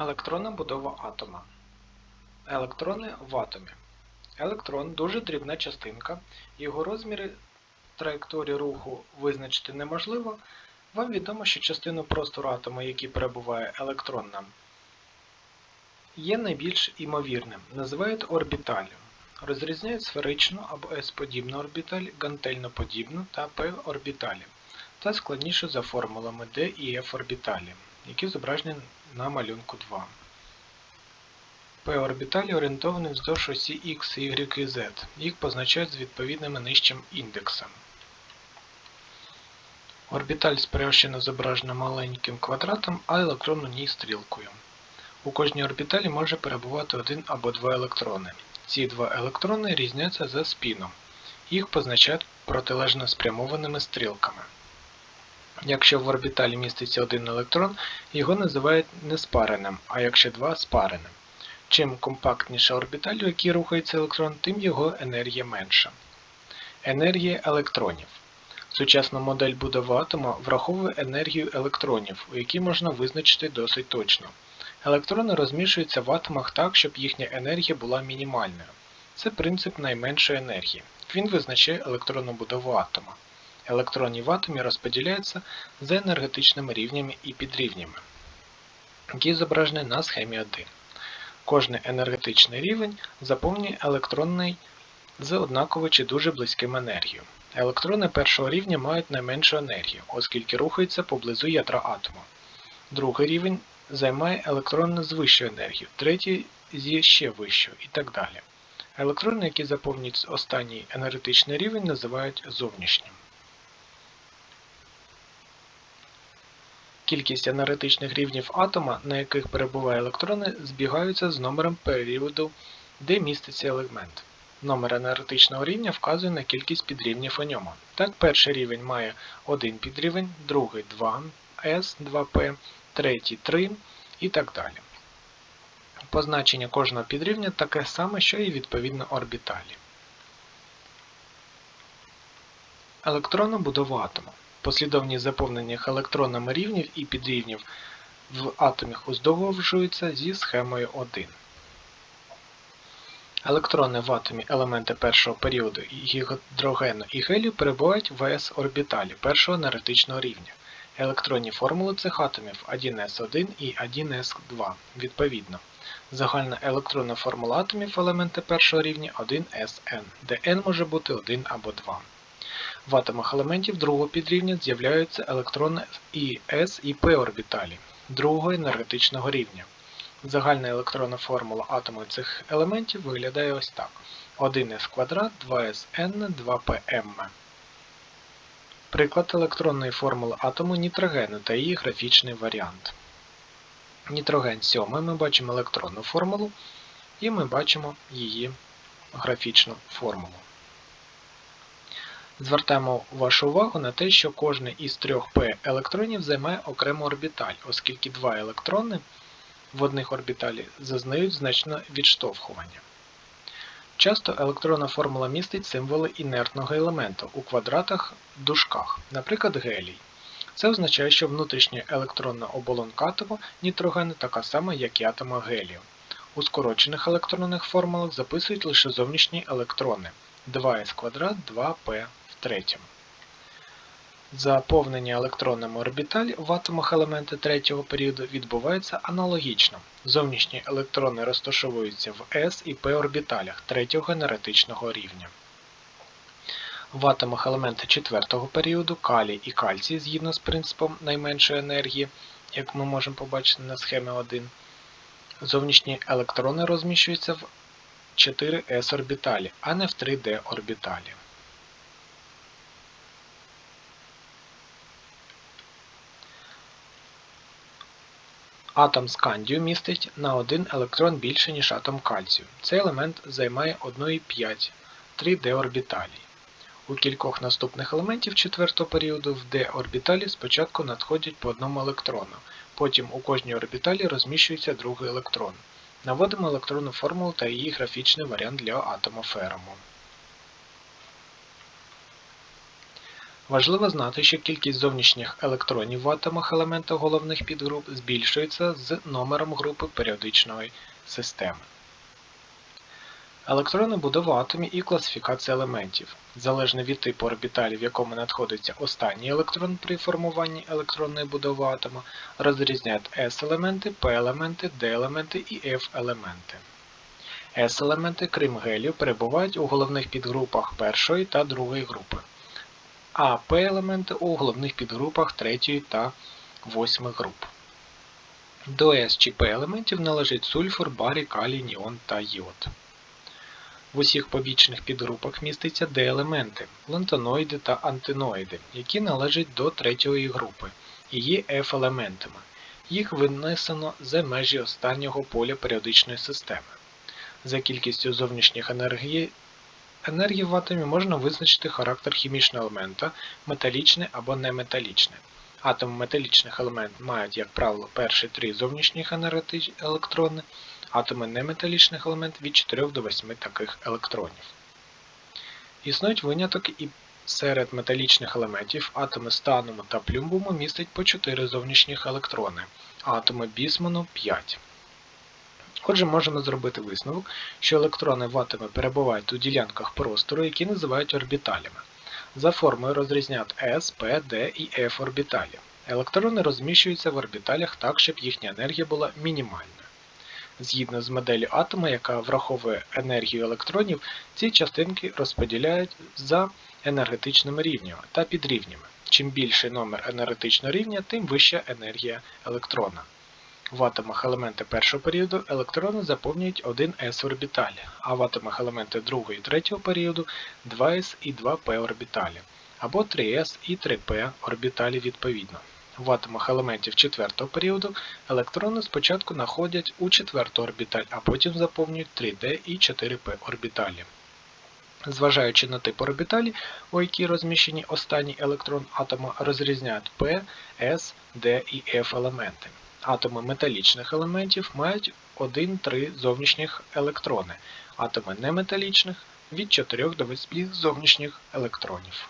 Електронна будова атома. Електрони в атомі. Електрон дуже дрібна частинка, його розміри траєкторії руху визначити неможливо. Вам відомо, що частину простору атома, який перебуває електронна, є найбільш імовірним, називають орбіталлю. Розрізняють сферичну або S-подібну орбіталь, гантельноподібну та P-орбіталі та складнішу за формулами D і F орбіталі, які зображені на малюнку 2. P-орбіталі орієнтовані вздовж осі X, Y і Z. Їх позначають з відповідними нижчим індексом. Орбіталь спрощено зображена маленьким квадратом, а електрон у ній стрілкою. У кожній орбіталі може перебувати один або два електрони. Ці два електрони різняться за спіном. Їх позначають протилежно спрямованими стрілками. Якщо в орбіталі міститься один електрон, його називають неспареним, а якщо два спареним. Чим компактніша орбіталь, у якій рухається електрон, тим його енергія менша. Енергія електронів. Сучасна модель будови атома враховує енергію електронів, у якій можна визначити досить точно. Електрони розміщуються в атомах так, щоб їхня енергія була мінімальною. Це принцип найменшої енергії. Він визначає електронну будову атома. Електрони в атомі розподіляються за енергетичними рівнями і підрівнями, які зображені на схемі 1. Кожний енергетичний рівень заповнює електронний з однаково чи дуже близьким енергією. Електрони першого рівня мають найменшу енергію, оскільки рухаються поблизу ядра атома. Другий рівень займає електрони з вищою енергією, третій зі ще вищою і так далі. Електрони, які заповнюють останній енергетичний рівень, називають зовнішнім. Кількість енергетичних рівнів атома, на яких перебувають електрони, збігаються з номером періоду, де міститься елемент. Номер енергетичного рівня вказує на кількість підрівнів у ньому. Так, перший рівень має один підрівень, другий 2 S, 2P, третій 3 і так далі. Позначення кожного підрівня таке саме, що і відповідно орбіталі. Електронна будова атому. Послідовність заповнених електронами рівнів і підрівнів в атомах оздовжується зі схемою 1. Електрони в атомі елементи першого періоду гідрогену і гелію перебувають в s-орбіталі першого енергетичного рівня. Електронні формули цих атомів 1s1 і 1s2 відповідно. Загальна електронна формула атомів елементи першого рівня 1sn, де n може бути 1 або 2. В атомах елементів другого підрівня з'являються електрони і s і p орбіталі другого енергетичного рівня. Загальна електронна формула атому цих елементів виглядає ось так: 1s квадрат, 2sn, 2pm. Приклад електронної формули атому нітрогену та її графічний варіант. Нітроген 7 ми бачимо електронну формулу, і ми бачимо її графічну формулу. Звертаємо вашу увагу на те, що кожний із трьох p електронів займає окрему орбіталь, оскільки два електрони в одних орбіталі зазнають значне відштовхування. Часто електронна формула містить символи інертного елементу у квадратах дужках, наприклад, гелій. Це означає, що внутрішня електронна оболонка атому нітрогену така сама, як і атома гелію. У скорочених електронних формулах записують лише зовнішні електрони 2s квадрат 2p в третьому. Заповнення електронами орбіталь в атомах елементи третього періоду відбувається аналогічно. Зовнішні електрони розташовуються в s і p орбіталях третього енергетичного рівня. В атомах елементи четвертого періоду калій і кальцій згідно з принципом найменшої енергії, як ми можемо побачити на схемі 1, зовнішні електрони розміщуються в 4s орбіталі, а не в 3d орбіталі. Атом скандію містить на один електрон більше, ніж атом кальцію. Цей елемент займає 1,5 3D орбіталій. У кількох наступних елементів четвертого періоду в d орбіталі спочатку надходять по одному електрону, потім у кожній орбіталі розміщується другий електрон. Наводимо електронну формулу та її графічний варіант для атома ферому. Важливо знати, що кількість зовнішніх електронів в атомах елемента головних підгруп збільшується з номером групи періодичної системи. Електронна будова атомів і класифікація елементів. Залежно від типу орбіталі, в якому надходиться останній електрон при формуванні електронної будови атома, розрізняють S-елементи, P-елементи, D-елементи і F-елементи. S-елементи, крім гелію, перебувають у головних підгрупах першої та другої групи, а P-елементи у головних підгрупах третьої та восьмої груп. До S чи P елементів належить сульфур, барій, калій, ніон та йод. В усіх побічних підгрупах містяться D-елементи – лантаноїди та антиноїди, які належать до третьої групи і є F-елементами. Їх винесено за межі останнього поля періодичної системи. За кількістю зовнішніх енергії енергії в атомі можна визначити характер хімічного елемента металічний або неметалічний. Атоми металічних елементів мають, як правило, перші три зовнішніх електрони, атоми неметалічних елементів від 4 до 8 таких електронів. Існують винятки і серед металічних елементів атоми стануму та плюмбуму містять по 4 зовнішніх електрони, а атоми бісману 5. Отже, можемо зробити висновок, що електрони в атомі перебувають у ділянках простору, які називають орбіталями. За формою розрізняють S, P, D і F орбіталі. Електрони розміщуються в орбіталях так, щоб їхня енергія була мінімальною. Згідно з моделлю атома, яка враховує енергію електронів, ці частинки розподіляють за енергетичними рівнями та підрівнями. Чим більший номер енергетичного рівня, тим вища енергія електрона. В атомах елементи першого періоду електрони заповнюють 1s орбіталь, а в атомах елементи другого і третього періоду 2s і 2p орбіталі, або 3s і 3p орбіталі відповідно. В атомах елементів четвертого періоду електрони спочатку знаходять у четверту орбіталь, а потім заповнюють 3d і 4p орбіталі. Зважаючи на тип орбіталі, у якій розміщені останній електрон атома, розрізняють p, s, d і f елементи. Атоми металічних елементів мають 1-3 зовнішніх електрони, атоми неметалічних від 4 до 8 зовнішніх електронів.